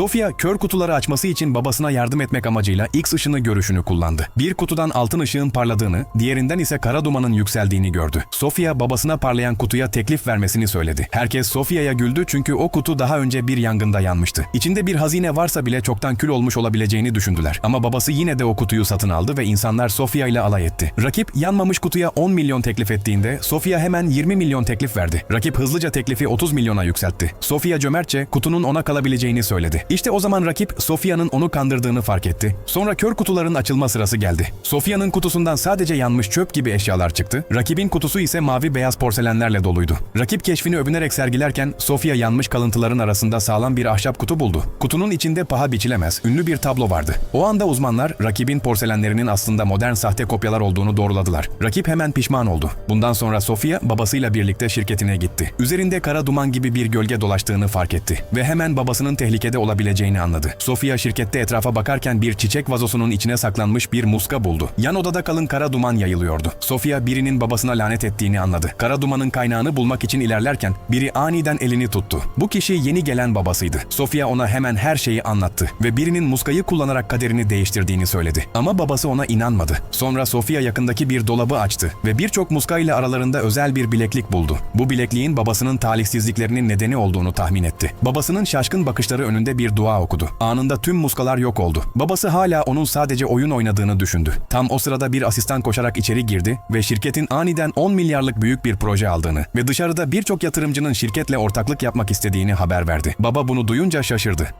Sofia kör kutuları açması için babasına yardım etmek amacıyla X ışını görüşünü kullandı. Bir kutudan altın ışığın parladığını, diğerinden ise kara dumanın yükseldiğini gördü. Sofia babasına parlayan kutuya teklif vermesini söyledi. Herkes Sofia'ya güldü çünkü o kutu daha önce bir yangında yanmıştı. İçinde bir hazine varsa bile çoktan kül olmuş olabileceğini düşündüler. Ama babası yine de o kutuyu satın aldı ve insanlar Sofia ile alay etti. Rakip yanmamış kutuya 10 milyon teklif ettiğinde Sofia hemen 20 milyon teklif verdi. Rakip hızlıca teklifi 30 milyona yükseltti. Sofia cömertçe kutunun ona kalabileceğini söyledi. İşte o zaman rakip Sofia'nın onu kandırdığını fark etti. Sonra kör kutuların açılma sırası geldi. Sofia'nın kutusundan sadece yanmış çöp gibi eşyalar çıktı. Rakibin kutusu ise mavi beyaz porselenlerle doluydu. Rakip keşfini övünerek sergilerken Sofia yanmış kalıntıların arasında sağlam bir ahşap kutu buldu. Kutunun içinde paha biçilemez ünlü bir tablo vardı. O anda uzmanlar rakibin porselenlerinin aslında modern sahte kopyalar olduğunu doğruladılar. Rakip hemen pişman oldu. Bundan sonra Sofia babasıyla birlikte şirketine gitti. Üzerinde kara duman gibi bir gölge dolaştığını fark etti ve hemen babasının tehlikede olabileceğini anladı. Sofia şirkette etrafa bakarken bir çiçek vazosunun içine saklanmış bir muska buldu. Yan odada kalın kara duman yayılıyordu. Sofia birinin babasına lanet ettiğini anladı. Kara dumanın kaynağını bulmak için ilerlerken biri aniden elini tuttu. Bu kişi yeni gelen babasıydı. Sofia ona hemen her şeyi anlattı ve birinin muskayı kullanarak kaderini değiştirdiğini söyledi. Ama babası ona inanmadı. Sonra Sofia yakındaki bir dolabı açtı ve birçok muska ile aralarında özel bir bileklik buldu. Bu bilekliğin babasının talihsizliklerinin nedeni olduğunu tahmin etti. Babasının şaşkın bakışları önünde bir dua okudu. Anında tüm muskalar yok oldu. Babası hala onun sadece oyun oynadığını düşündü. Tam o sırada bir asistan koşarak içeri girdi ve şirketin aniden 10 milyarlık büyük bir proje aldığını ve dışarıda birçok yatırımcının şirketle ortaklık yapmak istediğini haber verdi. Baba bunu duyunca şaşırdı.